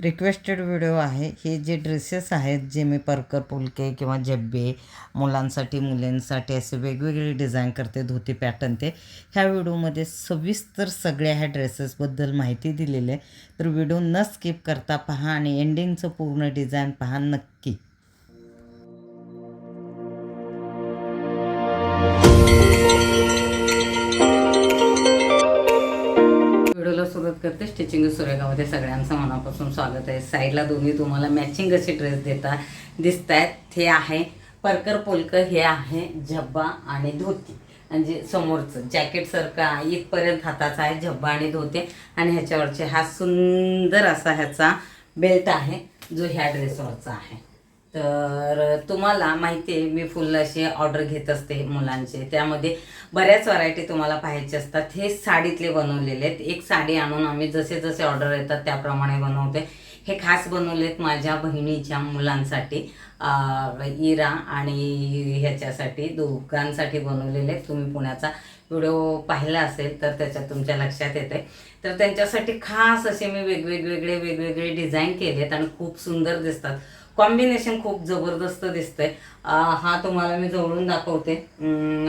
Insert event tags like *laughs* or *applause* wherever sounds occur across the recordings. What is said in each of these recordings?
Requested video आहे. हे जे ड्रेसेस आहेत जे मी परकर पुलके किंवा जब्बे मुलांसाठी मुलींसाठी असे वेगवेगळे डिझाईन करते धोती पॅटर्न ते ह्या व्हिडिओमध्ये सविस्तर सगळ्या ह्या ड्रेसेसबद्दल माहिती दिलेली आहे. तर व्हिडिओ न स्किप करता पहा आणि एंडिंगचं पूर्ण डिझाईन पहा नक्की. स्टिचिंग सुरेगामध्ये सगळ्यांचं मनापासून स्वागत आहे. साईडला दोन्ही तुम्हाला मॅचिंग असे ड्रेस देता दिसत आहेत हे आहे परकर पोलकर हे आहे झब्बा आणि धोती. म्हणजे समोरचं जॅकेटसारखं इथपर्यंत हाताचा आहे झब्बा आणि धोते. आणि ह्याच्यावरचे हा सुंदर असा ह्याचा बेल्ट आहे जो ह्या ड्रेसवरचा आहे. तर तुम्हाला माहिती आहे मी फुल अशी ऑर्डर घेत असते मुलांचे. त्यामध्ये बऱ्याच व्हरायटी तुम्हाला पाहायचे असतात. हे साडीतले बनवलेले आहेत. एक साडी आणून आम्ही जसे जसे ऑर्डर येतात त्याप्रमाणे बनवते हे खास बनवलेत माझ्या बहिणीच्या मुलांसाठी इरा आणि ह्याच्यासाठी दोघांसाठी बनवलेले आहेत. तुम्ही पुण्याचा व्हिडिओ पाहिला असेल तर त्याच्यात तुमच्या लक्षात येते तर त्यांच्यासाठी खास असे मी वेगवेगळे वेगवेगळे डिझाईन केलेत आणि खूप सुंदर दिसतात. कॉम्बिनेशन खूप जबरदस्त दिसतंय. हा तुम्हाला मी जवळून दाखवते.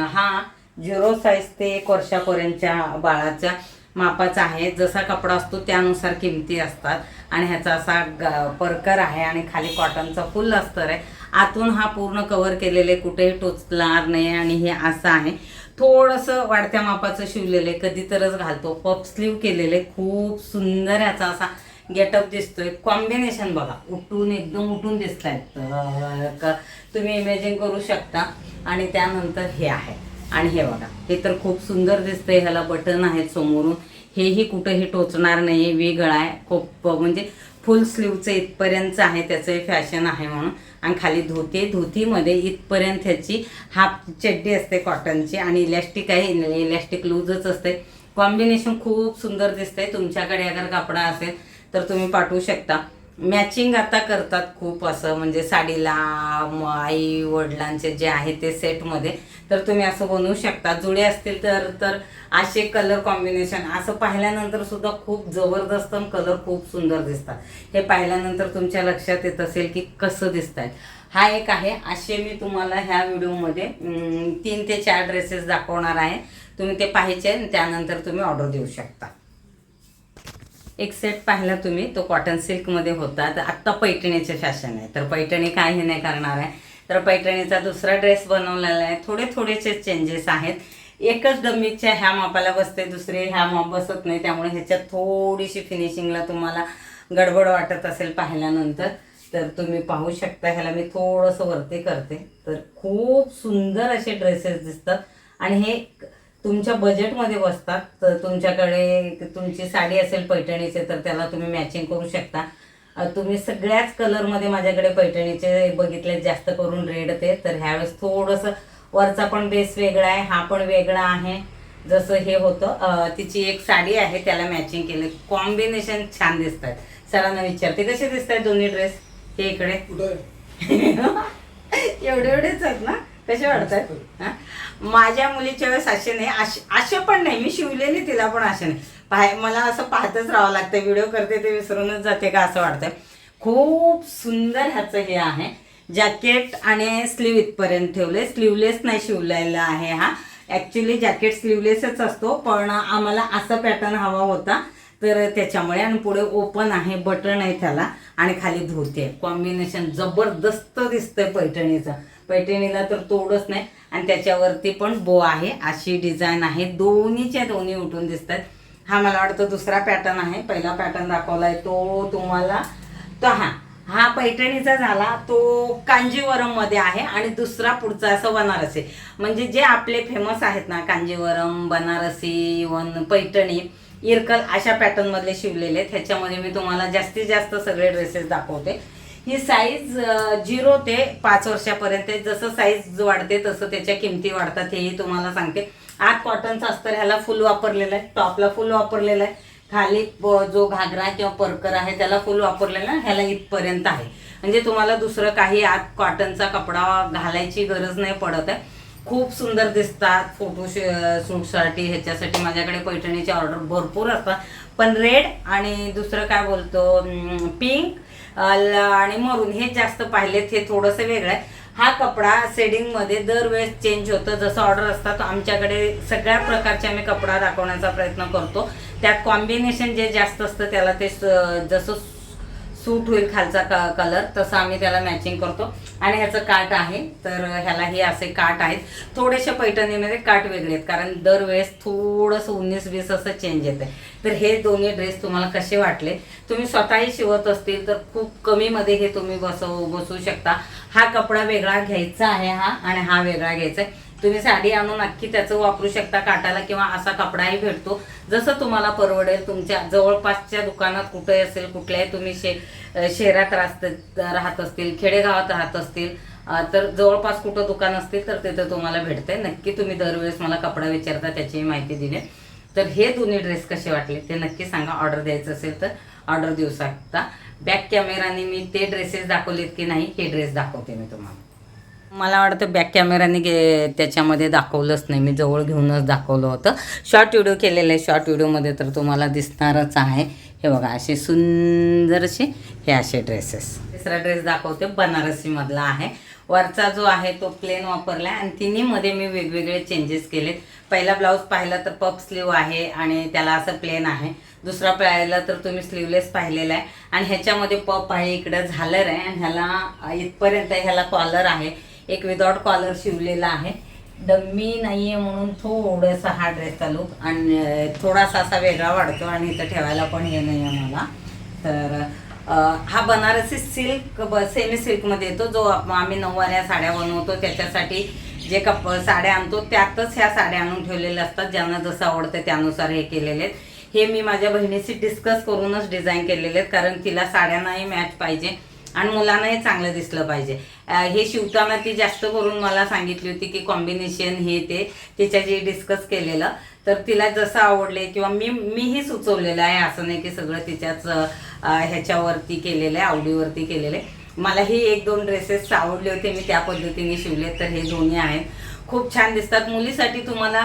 हा झिरो साईज ते एक वर्षापर्यंतच्या बाळाच्या मापाचा आहे. जसा कपडा असतो त्यानुसार किमती असतात. आणि ह्याचा असा ग- परकर आहे आणि खाली कॉटनचा फुल अस्तर आहे. आतून हा पूर्ण कवर केलेले कुठेही टोचणार नाही आणि हे असं आहे. थोडंसं वाढत्या मापाचं शिवलेलं आहे कधी तरच घालतो. पप स्लीव केलेले खूप सुंदर ह्याचा असा गेटअप दिसतोय. कॉम्बिनेशन बघा. उठून एकदम उठून दिसत आहेत तुम्ही इमेजिन करू शकता. आणि त्यानंतर हे आहे. आणि हे बघा. हे तर खूप सुंदर दिसतंय. ह्याला बटन आहेत समोरून. हेही कुठंही टोचणार नाही वेगळं आहे. खूप म्हणजे फुल स्लीवचं इथपर्यंतचं आहे. त्याचं फॅशन आहे म्हणून. आणि खाली धोती धोतीमध्ये इथपर्यंत ह्याची हाफ चड्डी असते कॉटनची आणि इलॅस्टिक आहे. इलॅस्टिक लूजच असते. कॉम्बिनेशन खूप सुंदर दिसतंय. तुमच्याकडे अगर कपडा असेल तर तुम्ही पाठवू शकता. मॅचिंग आता करतात खूप असं म्हणजे साडीला आई वडिलांचे जे आहे ते सेटमध्ये तर तुम्ही असं बनवू शकता. जुळे असतील तर तर असे कलर कॉम्बिनेशन असं पाहिल्यानंतर सुद्धा खूप जबरदस्त कलर खूप सुंदर दिसतात. हे पाहिल्यानंतर तुमच्या लक्षात येत असेल की कसं दिसत हा एक आहे. असे मी तुम्हाला ह्या व्हिडिओमध्ये तीन ते चार ड्रेसेस दाखवणार आहे. तुम्ही ते पाहायचे आणि त्यानंतर तुम्ही ऑर्डर देऊ शकता. एक सेट पाहिला तुम्ही तो कॉटन सिल्कमध्ये होता. तर आत्ता पैठणीचे फॅशन आहे. तर पैठणी काही नाही करणार आहे. तर पैठणीचा दुसरा ड्रेस बनवलेला आहे. थोडे थोडेसे चेंजेस आहेत. एकच डमीच्या ह्या मापाला बसते दुसरे ह्या माप बसत नाही. त्यामुळे ह्याच्यात थोडीशी फिनिशिंगला तुम्हाला गडबड वाटत असेल पाहिल्यानंतर तर तुम्ही पाहू शकता. ह्याला मी थोडंसं वरती करते. तर खूप सुंदर असे ड्रेसेस दिसतात. आणि हे तुमच्या बजेटमध्ये बसतात. तर तुमच्याकडे तुमची साडी असेल पैठणीचे तर त्याला तुम्ही मॅचिंग करू शकता. तुम्ही सगळ्याच कलरमध्ये माझ्याकडे पैठणीचे बघितले जास्त करून रेड ते. तर ह्यावेळेस थोडंसं वरचा पण बेस वेगळा आहे हा पण वेगळा आहे. जसं हे होतं तिची एक साडी आहे त्याला मॅचिंग केले. कॉम्बिनेशन छान दिसत आहेत सरांना विचारते कसे दिसत आहेत दोन्ही ड्रेस हे इकडे. *laughs* एवढे एवढेच आहेत ना? कसे वाटतात? माझ्या मुलीच्या वेळेस असे नाही असे पण नाही. मी शिवलेली तिला पण असे नाही. पाय मला असं पाहतच राहावं लागतं. व्हिडिओ करते ते विसरूनच जाते का असं वाटतंय. खूप सुंदर ह्याचं हे आहे. जॅकेट आणि स्लीव इथपर्यंत ठेवले स्लीवलेस नाही शिवलेला आहे हा. ॲक्च्युली जॅकेट स्लीवलेसच असतो पण आम्हाला असा पॅटर्न हवा होता. तर त्याच्यामुळे आणि पुढे ओपन आहे बटन आहे त्याला. आणि खाली धोती आहे. कॉम्बिनेशन जबरदस्त दिसतंय पैठणीचं. पैठणीला तर तोडच नाही. आणि त्याच्यावरती पण बो आहे. अशी डिझाईन आहे. दोन्हीच्या दोन्ही उठून दिसत आहेत हा मला वाटतं दुसरा पॅटर्न आहे. पहिला पॅटर्न दाखवलाय तो तुम्हाला. तो हा हा पैठणीचा झाला. तो कांजीवरममध्ये आहे आणि दुसरा पुढचा असं बनारसी. म्हणजे जे आपले फेमस आहेत ना कांजीवरम बनारसी इवन पैठणी इरकल अशा पॅटर्नमधले शिवलेले आहेत. ह्याच्यामध्ये मी तुम्हाला जास्तीत जास्त सगळे ड्रेसेस दाखवते. ही साईज झिरो ते पाच वर्षापर्यंत जसं साईज वाढते तसं त्याच्या किमती वाढतात हेही तुम्हाला सांगते. आत कॉटनचं अस्तर ह्याला फुल वापरलेलं आहे. टॉपला फुल वापरलेलं आहे. खाली जो घागरा किंवा परकर आहे त्याला फुल वापरलेला आहे. ह्याला इथपर्यंत आहे. म्हणजे तुम्हाला दुसरं काही आत कॉटनचा कपडा घालायची गरज नाही पडत आहे. खूप सुंदर दिसतात. फोटो शूटसाठी ह्याच्यासाठी माझ्याकडे पैठणीचे ऑर्डर भरपूर असतात. पण रेड आणि दुसरं काय बोलतो पिंक आणि मरून हे जास्त पाहिलेत हे थोडंसं वेगळं आहे. हा कपडा सेडिंगमध्ये दरवेळेस चेंज होतं. जसं ऑर्डर असतात आमच्याकडे सगळ्या प्रकारचे आम्ही कपडा दाखवण्याचा प्रयत्न करतो. त्यात कॉम्बिनेशन जे जास्त असतं त्याला ते स- जसं सूट होईल खालचा क कलर तसं आम्ही त्याला मॅचिंग करतो. आणि ह्याचं काट आहे तर ह्याला हे असे काट आहेत. थोडेसे पैठणीमध्ये काट वेगळे आहेत कारण दरवेळेस थोडंसं उन्नीस वीस असं चेंज येतं. तर हे दोन्ही ड्रेस तुम्हाला कसे वाटले? तुम्ही स्वतःही शिवत असतील तर खूप कमीमध्ये हे तुम्ही बसव बसवू शकता. हा कपडा वेगळा घ्यायचा आहे हा आणि हा वेगळा घ्यायचा आहे. तुम्ही साडी आणून नक्की त्याचं वापरू शकता काटाला किंवा असा कपडाही भेटतो. जसं तुम्हाला परवडेल तुमच्या जवळपासच्या दुकानात कुठे असेल कुठल्याही तुम्ही शे शहरात राहत राहत असतील खेडेगावात राहत असतील तर जवळपास कुठं दुकान असतील तर तिथं तुम्हाला भेटते नक्की तुम्ही दरवेळेस मला कपडा विचारता त्याची माहिती दिली. तर हे दोन्ही ड्रेस कसे वाटले ते नक्की सांगा. ऑर्डर द्यायचं असेल तर ऑर्डर देऊ शकता. बॅक कॅमेराने मी ते ड्रेसेस दाखवलेत की नाही हे ड्रेस दाखवते मी तुम्हाला. मला वाटतं बॅक कॅमेराने गे त्याच्यामध्ये दाखवलंच नाही. मी जवळ घेऊनच दाखवलं होतं. शॉर्ट व्हिडिओ केलेलं आहे. शॉर्ट व्हिडिओमध्ये तर तुम्हाला दिसणारच आहे. हे बघा असे सुंदरसे हे असे ड्रेसेस तिसरा ड्रेस दाखवते. बनारसीमधला आहे. वरचा जो आहे तो प्लेन वापरला आहे आणि तिन्हीमध्ये मी वेगवेगळे चेंजेस केलेत पहिला ब्लाऊज पाहिला तर पप स्लीव आहे आणि त्याला असं प्लेन आहे. दुसरा पाहिला तर तुम्ही स्लीवलेस पाहिलेला आहे. आणि ह्याच्यामध्ये पप आहे इकडं झालर आहे आणि ह्याला इथपर्यंत ह्याला कॉलर आहे. एक विदाउट कॉलर शिवलेला आहे. डम्मी नाही आहे म्हणून थोडंसं हा ड्रेसचा चालू आणि थोडासा असा वेगळा वाढतो आणि इथं ठेवायला पण हे नाही आहे मला तर हा बनारसी सिल्क ब सेमी सिल्कमध्ये येतो जो आम्ही नऊवाऱ्या साड्या बनवतो त्याच्यासाठी जे कप साड्या आणतो त्यातच ह्या साड्या आणून ठेवलेल्या असतात ज्यांना जसं आवडतं त्यानुसार हे केलेले आहेत. हे मी माझ्या बहिणीशी डिस्कस करूनच डिझाईन केलेले आहेत कारण तिला साड्यांनाही मॅच पाहिजे. आणि मुलांनाही चांगलं दिसलं पाहिजे. हे शिवताना ती जास्त करून मला सांगितली होती की कॉम्बिनेशन हे ते तिच्या जे डिस्कस केलेलं तर तिला जसं आवडले किंवा मी मीही सुचवलेलं आहे असं नाही की सगळं तिच्याच ह्याच्यावरती केलेलं आहे आवडीवरती केलेलं आहे. मलाही एक दोन ड्रेसेस आवडले होते मी त्या पद्धतीने शिवले तर हे दोन्ही आहेत. खूप छान दिसतात. मुलीसाठी तुम्हाला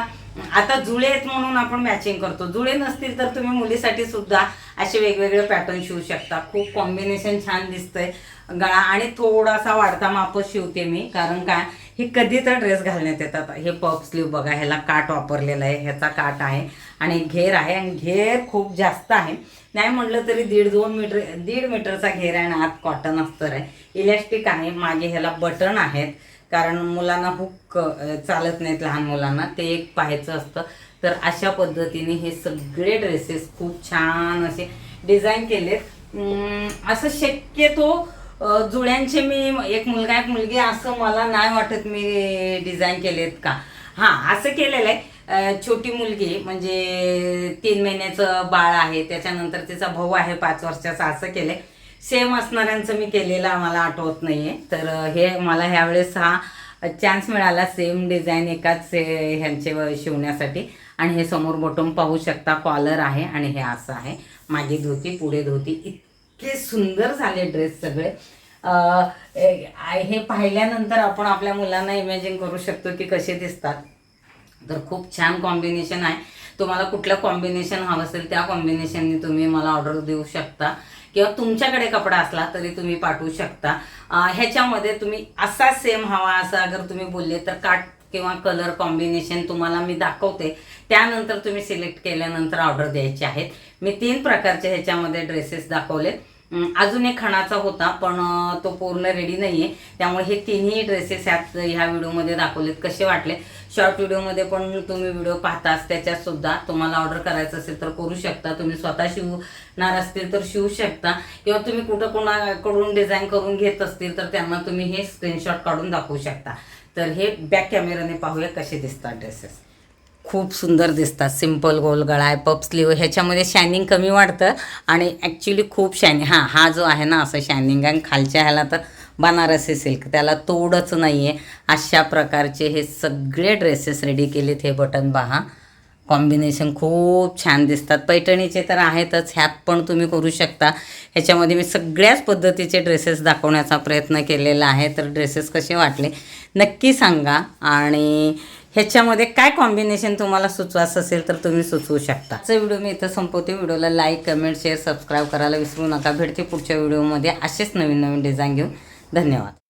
आता जुळे आहेत म्हणून आपण मॅचिंग करतो. जुळे नसतील तर तुम्ही मुलीसाठी सुद्धा असे वेगवेगळे पॅटर्न शिवू शकता. खूप कॉम्बिनेशन छान दिसतंय गळा आणि थोडासा वाढता मापच शिवते मी. कारण काय हे कधी तर ड्रेस घालण्यात येतात. हे पफ स्लीव बघा ह्याला काट वापरलेला आहे ह्याचा काट आहे आणि घेर आहे आणि घेर खूप जास्त आहे. नाही म्हटलं तरी दीड दोन मीटर दीड मीटरचा घेर आहे आणि आत कॉटन अस्तर आहे. इलॅस्टिक आहे मागे ह्याला बटन आहेत. कारण मुलांना हुक चालत नाहीत लहान मुलांना ते एक पाहायचं असतं. तर अशा पद्धतीने हे सगळे ड्रेसेस खूप छान असे डिझाईन केलेत. असं शक्यतो जुळ्यांचे मी एक मुलगा एक मुलगी असं मला नाही वाटत मी डिझाईन केलेत का. हां असं केलेलं आहे. छोटी मुलगी म्हणजे तीन महिन्याचं बाळ आहे त्याच्यानंतर तिचा भाऊ आहे पाच वर्षाचा असं केलंय. सेम असणाऱ्यांचं मी केलेलं मला आठवत नाही आहे तर हे मला ह्यावेळेस हा चान्स मिळाला सेम डिझाईन एकाच ह्यांचे व- शिवण्यासाठी. आणि हे समोर बॉटम पाहू शकता कॉलर आहे आणि हे असं आहे. मागे धोती पुढे धोती. इतके सुंदर झाले ड्रेस सगळे. हे पाहिल्यानंतर आपण आपल्या मुलांना इमॅजिन करू शकतो की कसे दिसतात. तर खूप छान कॉम्बिनेशन आहे. तुम्हाला कुठलं कॉम्बिनेशन हवं असेल त्या कॉम्बिनेशनने तुम्ही मला ऑर्डर देऊ शकता. किंवा तुमच्याकडे कपडा असला तरी तुम्ही पाठवू शकता. ह्याच्यामध्ये तुम्ही असा सेम हवा असा अगर तुम्ही बोलले तर काट किंवा कलर कॉम्बिनेशन तुम्हाला मी दाखवते. त्यानंतर तुम्ही सिलेक्ट केल्यानंतर ऑर्डर द्यायची आहेत. मी तीन प्रकारचे ह्याच्यामध्ये ड्रेसेस दाखवले अजून एक खणाचा होता पण तो पूर्ण रेडी नाही आहे त्यामुळे हे तिन्ही ड्रेसेस ह्यात ह्या व्हिडिओमध्ये दाखवलेत. कसे वाटले? शॉर्ट व्हिडिओमध्ये पण तुम्ही व्हिडिओ पाहताच. त्याच्यात सुद्धा तुम्हाला ऑर्डर करायचं असेल तर करू शकता. तुम्ही स्वतः शिवणार असतील तर शिवू शकता. किंवा तुम्ही कुठं कोणाकडून डिझाईन करून घेत असतील तर त्यांना तुम्ही हे स्क्रीनशॉट काढून दाखवू शकता. तर हे बॅक कॅमेराने पाहूया कसे दिसतात ड्रेसेस खूप सुंदर दिसतात. सिंपल गोल गळा आहे पप स्लीव ह्याच्यामध्ये शायनिंग कमी वाढतं आणि ॲक्च्युली खूप शायनिंग हां हा जो आहे ना असं शायनिंग आणि खालच्या ह्याला तर बनारसी सिल्क. त्याला तोडच नाही आहे अशा प्रकारचे हे सगळे ड्रेसेस रेडी केलेत हे बटन पहा कॉम्बिनेशन खूप छान दिसतात. पैठणीचे तर आहेतच. ह्यात पण तुम्ही करू शकता. ह्याच्यामध्ये मी सगळ्याच पद्धतीचे ड्रेसेस दाखवण्याचा प्रयत्न केलेला आहे. तर ड्रेसेस कसे वाटले? नक्की सांगा. आणि ह्याच्यामध्ये काय कॉम्बिनेशन तुम्हाला सुचवायचं असेल तर तुम्ही सुचवू शकता. आजचा व्हिडिओ मी इथं संपवते. व्हिडिओला लाईक कमेंट शेअर सबस्क्राईब करायला विसरू नका. भेटते पुढच्या व्हिडिओमध्ये असेच नवीन नवीन डिझाईन घेऊन. धन्यवाद.